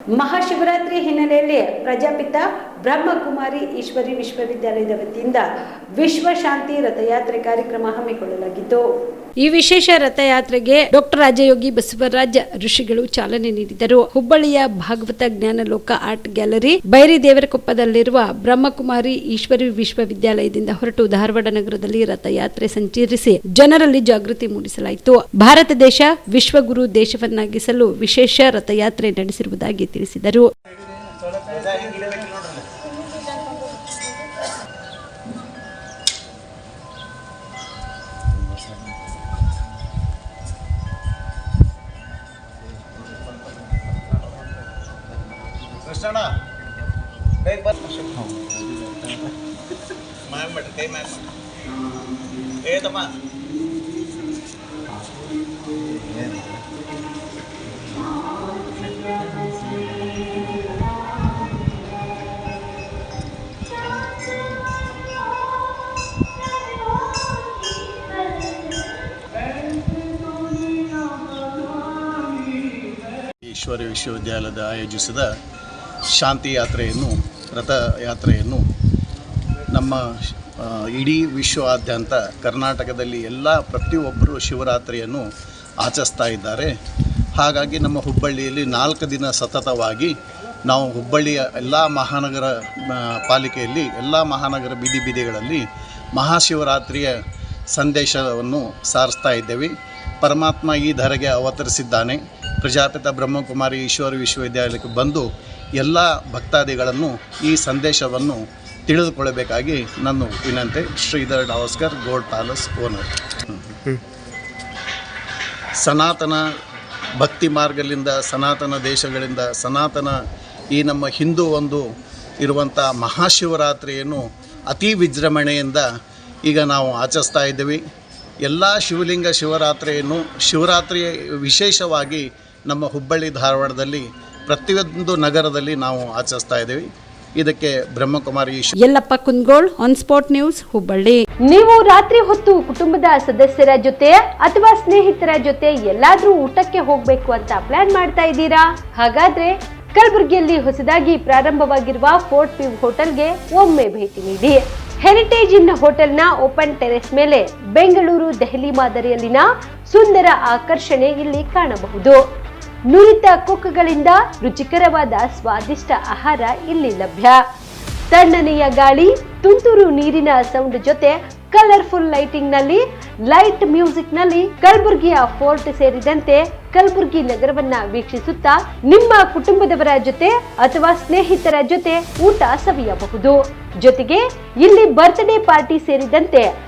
ಮಹಾಶಿವರಾತ್ರಿ ಹಿನ್ನೆಲೆಯಲ್ಲಿ ಪ್ರಜಾಪಿತ ಬ್ರಹ್ಮಕುಮಾರಿ ಈಶ್ವರಿ ವಿಶ್ವವಿದ್ಯಾಲಯದ ವತಿಯಿಂದ ವಿಶ್ವಶಾಂತಿ ರಥಯಾತ್ರೆ ಕಾರ್ಯಕ್ರಮ ಹಮ್ಮಿಕೊಳ್ಳಲಾಗಿತ್ತು ಈ ವಿಶೇಷ ರಥಯಾತ್ರೆಗೆ ಡಾಕ್ಟರ್ ರಾಜಯೋಗಿ ಬಸವರಾಜ ಋಷಿಗಳು ಚಾಲನೆ ನೀಡಿದರು. ಹುಬ್ಬಳ್ಳಿಯ ಭಾಗವತ ಜ್ಞಾನಲೋಕ ಆರ್ಟ್ ಗ್ಯಾಲರಿ ಬೈರಿ ದೇವರಕೊಪ್ಪದಲ್ಲಿರುವ ಬ್ರಹ್ಮಕುಮಾರಿ ಈಶ್ವರಿ ವಿಶ್ವವಿದ್ಯಾಲಯದಿಂದ ಹೊರಟು ಧಾರವಾಡ ನಗರದಲ್ಲಿ ರಥಯಾತ್ರೆ ಸಂಚರಿಸಿ ಜನರಲ್ಲಿ ಜಾಗೃತಿ ಮೂಡಿಸಲಾಯಿತು. ಭಾರತ ದೇಶ ವಿಶ್ವಗುರು ದೇಶವನ್ನಾಗಿಸಲು ವಿಶೇಷ ರಥಯಾತ್ರೆ ನಡೆಸಿರುವುದಾಗಿ ತಿಳಿಸಿದರು. ಕೃಷ್ಣಣ್ಣ. ಬೇಗ ಬರ್ ಮಾಡ್ರಿ ಕೈ ಮ್ಯಾಮ್ ಏ ತಮ್ಮ. ಈಶ್ವರಿ ವಿಶ್ವವಿದ್ಯಾಲಯದ ಆಯೋಜಿಸಿದ ಶಾಂತಿ ಯಾತ್ರೆಯನ್ನು ರಥಯಾತ್ರೆಯನ್ನು ನಮ್ಮ ಇಡೀ ವಿಶ್ವಾದ್ಯಂತ ಕರ್ನಾಟಕದಲ್ಲಿ ಎಲ್ಲ ಪ್ರತಿಯೊಬ್ಬರು ಶಿವರಾತ್ರಿಯನ್ನು ಆಚರಿಸ್ತಾ ಇದ್ದಾರೆ. ಹಾಗಾಗಿ ನಮ್ಮ ಹುಬ್ಬಳ್ಳಿಯಲ್ಲಿ ನಾಲ್ಕು ದಿನ ಸತತವಾಗಿ ನಾವು ಹುಬ್ಬಳ್ಳಿಯ ಎಲ್ಲ ಮಹಾನಗರ ಪಾಲಿಕೆಯಲ್ಲಿ ಎಲ್ಲ ಮಹಾನಗರ ಬೀದಿ ಬೀದಿಗಳಲ್ಲಿ ಮಹಾಶಿವರಾತ್ರಿಯ ಸಂದೇಶವನ್ನು ಸಾರಿಸ್ತಾ ಇದ್ದೇವೆ. ಪರಮಾತ್ಮ ಈ ಧರೆಗೆ ಅವತರಿಸಿದ್ದಾನೆ. ಪ್ರಜಾಪಿತ ಬ್ರಹ್ಮಕುಮಾರಿ ಈಶ್ವರ ವಿಶ್ವವಿದ್ಯಾಲಯಕ್ಕೆ ಬಂದು ಎಲ್ಲ ಭಕ್ತಾದಿಗಳನ್ನು ಈ ಸಂದೇಶವನ್ನು ತಿಳಿದುಕೊಳ್ಳಬೇಕಾಗಿ ನನ್ನ ವಿನಂತಿ. Shridhar Davaskar gold palace owner. ಸನಾತನ ಭಕ್ತಿ ಮಾರ್ಗದಿಂದ, ಸನಾತನ ದೇಶಗಳಿಂದ, ಸನಾತನ ಈ ನಮ್ಮ ಹಿಂದೂ ಒಂದು ಇರುವಂಥ ಮಹಾಶಿವರಾತ್ರಿಯನ್ನು ಅತಿ ವಿಜೃಂಭಣೆಯಿಂದ ಈಗ ನಾವು ಆಚರಿಸ್ತಾ ಇದ್ದೀವಿ. ಎಲ್ಲ ಶಿವಲಿಂಗ ಶಿವರಾತ್ರಿಯನ್ನು ಶಿವರಾತ್ರಿ ವಿಶೇಷವಾಗಿ ನಮ್ಮ ಹುಬ್ಬಳ್ಳಿ ಧಾರವಾಡದಲ್ಲಿ ಪ್ರತಿಯೊಂದು ನಗರದಲ್ಲಿ ನಾವು ಆಚರಿಸ್ತಾ ಇದ್ದೀವಿ. ಇದಕ್ಕೆ Brahmakumari Ellappa Yallappa Kundagol on spot news Hubballi. ನೀವು ರಾತ್ರಿ ಹೊತ್ತು ಕುಟುಂಬದ ಸದಸ್ಯರ ಜೊತೆ ಅಥವಾ ಸ್ನೇಹಿತರ ಜೊತೆ ಎಲ್ಲಾದ್ರೂ ಊಟಕ್ಕೆ ಹೋಗ್ಬೇಕು ಅಂತ ಪ್ಲಾನ್ ಮಾಡ್ತಾ ಇದ್ದೀರಾ? ಹಾಗಾದ್ರೆ ಕಲಬುರಗಿಯಲ್ಲಿ ಹೊಸದಾಗಿ ಪ್ರಾರಂಭವಾಗಿರುವ ಫೋರ್ಟ್ ವ್ಯೂ ಹೋಟೆಲ್ಗೆ ಒಮ್ಮೆ ಭೇಟಿ ನೀಡಿ. ಹೆರಿಟೇಜ್ ಇನ್ ಹೋಟೆಲ್ನ ಓಪನ್ ಟೆರೆಸ್ ಮೇಲೆ ಬೆಂಗಳೂರು ದೆಹಲಿ ಮಾದರಿಯಲ್ಲಿನ ಸುಂದರ ಆಕರ್ಷಣೆ ಇಲ್ಲಿ ಕಾಣಬಹುದು. ನುರಿತ ಕುಕ್ಗಳಿಂದ ರುಚಿಕರವಾದ ಸ್ವಾದಿಷ್ಟ ಆಹಾರ ಇಲ್ಲಿ ಲಭ್ಯ. ತಣ್ಣನೆಯ ಗಾಳಿ, ತುಂತುರು ನೀರಿನ ಸೌಂಡ್ ಜೊತೆ ಕಲರ್ಫುಲ್ ಲೈಟಿಂಗ್ನಲ್ಲಿ ಲೈಟ್ ಮ್ಯೂಸಿಕ್ನಲ್ಲಿ ಕಲಬುರಗಿಯ ಫೋರ್ಟ್ ಸೇರಿದಂತೆ ಕಲಬುರಗಿ ನಗರವನ್ನ ವೀಕ್ಷಿಸುತ್ತಾ ನಿಮ್ಮ ಕುಟುಂಬದವರ ಜೊತೆ ಅಥವಾ ಸ್ನೇಹಿತರ ಜೊತೆ ಊಟ ಸವಿಯಬಹುದು. ಜೊತೆಗೆ ಇಲ್ಲಿ ಬರ್ತ್ಡೇ ಪಾರ್ಟಿ ಸೇರಿದಂತೆ